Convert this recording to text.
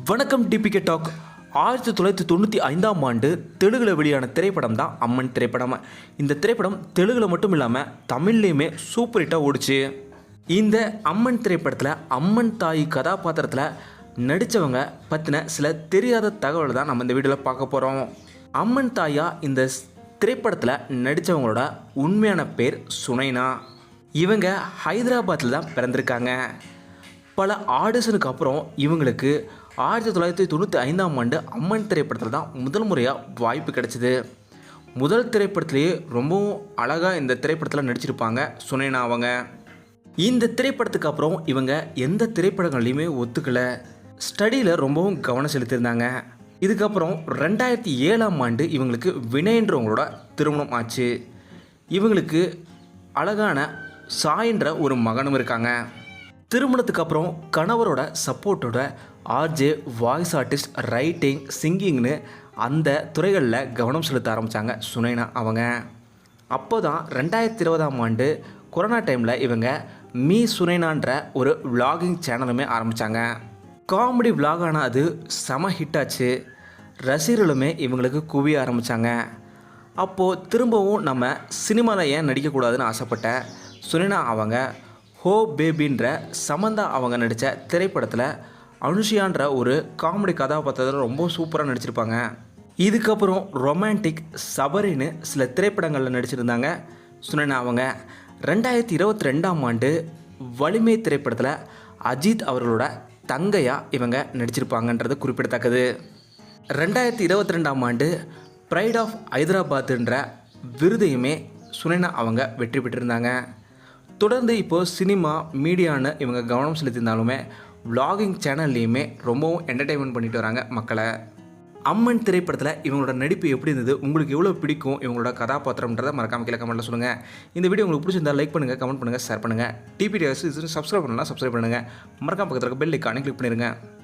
வணக்கம் DPK talk ஆயிரத்தி தொள்ளாயிரத்தி தொண்ணூற்றி ஐந்தாம் ஆண்டு தெலுங்கில் வெளியான திரைப்படம் தான் அம்மன் திரைப்படம். இந்த திரைப்படம் தெலுங்கில் மட்டும் இல்லாமல் தமிழ்லேயுமே சூப்பர் ஹிட்டாக ஓடிச்சு. இந்த அம்மன் திரைப்படத்தில் அம்மன் தாய் கதாபாத்திரத்தில் நடித்தவங்க பற்றின சில தெரியாத தகவலை தான் நம்ம இந்த வீடியோவில் பார்க்க போகிறோம் அம்மன் தாயா இந்த ஸ்- திரைப்படத்தில் நடித்தவங்களோட உண்மையான பேர் சுனைனா. இவங்க ஹைதராபாத்தில் தான் பிறந்திருக்காங்க. பல ஆடிஷனுக்கு அப்புறம் இவங்களுக்கு ஆயிரத்தி தொள்ளாயிரத்தி தொண்ணூற்றி ஐந்தாம் ஆண்டு அம்மன் திரைப்படத்தில் தான் முதல் முறையாக வாய்ப்பு கிடைச்சிது. முதல் திரைப்படத்திலேயே ரொம்பவும் அழகாக இந்த திரைப்படத்தில் நடிச்சிருப்பாங்க சுனேனா அவங்க. இந்த திரைப்படத்துக்கு அப்புறம் இவங்க எந்த திரைப்படங்கள்லையுமே ஒத்துக்கலை. ஸ்டடியில் ரொம்பவும் கவனம் செலுத்தியிருந்தாங்க. இதுக்கப்புறம் ரெண்டாயிரத்தி ஏழாம் ஆண்டு இவங்களுக்கு வினயன்றவங்களோட திருமணம் ஆச்சு. இவங்களுக்கு அழகான சாயின்ற ஒரு மகனும் இருக்காங்க. திருமணத்துக்கு அப்புறம் கணவரோட சப்போர்ட்டோட ஆர்ஜே வாய்ஸ் ஆர்டிஸ்ட் ரைட்டிங் சிங்கிங்னு அந்த துறைகளில் கவனம் செலுத்த ஆரம்பித்தாங்க சுனைனா அவங்க. அப்போ தான் ரெண்டாயிரத்தி இருபதாம் ஆண்டு கொரோனா டைமில் இவங்க மீ சுனைனான்ற ஒரு vlogging சேனலுமே ஆரம்பித்தாங்க காமெடி விலாகான அது செம ஹிட் ஆச்சு. ரசிகர்களுமே இவங்களுக்கு குவிய ஆரம்பித்தாங்க அப்போது திரும்பவும் நம்ம சினிமாவில் ஏன் நடிக்கக்கூடாதுன்னு ஆசைப்பட்ட சுனைனா அவங்க ஹோ பேபின்ற சமந்தா அவங்க நடித்த திரைப்படத்தில் அனுஷியான்ற ஒரு காமெடி கதாபாத்திரத்தில் ரொம்ப சூப்பராக நடிச்சிருப்பாங்க. இதுக்கப்புறம் ரொமான்டிக் சபரின்னு சில திரைப்படங்களில் நடிச்சிருந்தாங்க. சுனனா அவங்க ரெண்டாயிரத்தி இருபத்தி ரெண்டாம் ஆண்டு வலிமை திரைப்படத்தில் அஜித் அவர்களோட தங்கையாக இவங்க நடிச்சிருப்பாங்கன்றது குறிப்பிடத்தக்கது. ரெண்டாயிரத்தி இருபத்தி ரெண்டாம் ஆண்டு ப்ரைட் ஆஃப் ஹைதராபாத்துன்ற விருதையுமே சுனைனா அவங்க வெற்றி பெற்றிருந்தாங்க. தொடர்ந்து இப்போது சினிமா மீடியான இவங்க கவனம் செலுத்தியிருந்தாலுமே vlogging சேனல்லையுமே ரொம்பவும் என்டர்டெயின்மெண்ட் பண்ணிட்டு வராங்க மக்களை. அம்மன் திரைப்படத்தில் இவங்களோட நடிப்பு எப்படி இருந்தது உங்களுக்கு எவ்வளோ பிடிக்கும் இவங்களோட கதாபாத்திரம்ன்றதை மறக்காம கீழே கமெண்ட்டில் சொல்லுங்கள் இந்த வீடியோ உங்களுக்கு பிடிச்சிருந்தா லைக் பண்ணுங்கள் கமெண்ட் பண்ணுங்கள் ஷேர் பண்ணுங்கள் டிபிடிஎஸ் இது சப்ஸ்கிரைப் பண்ணலாம் சப்ஸ்கிரைப் பண்ணுங்கள் மறக்காம பக்கத்தில் இருக்க பெல் ஐக்கானே கிளிக் பண்ணிடுங்க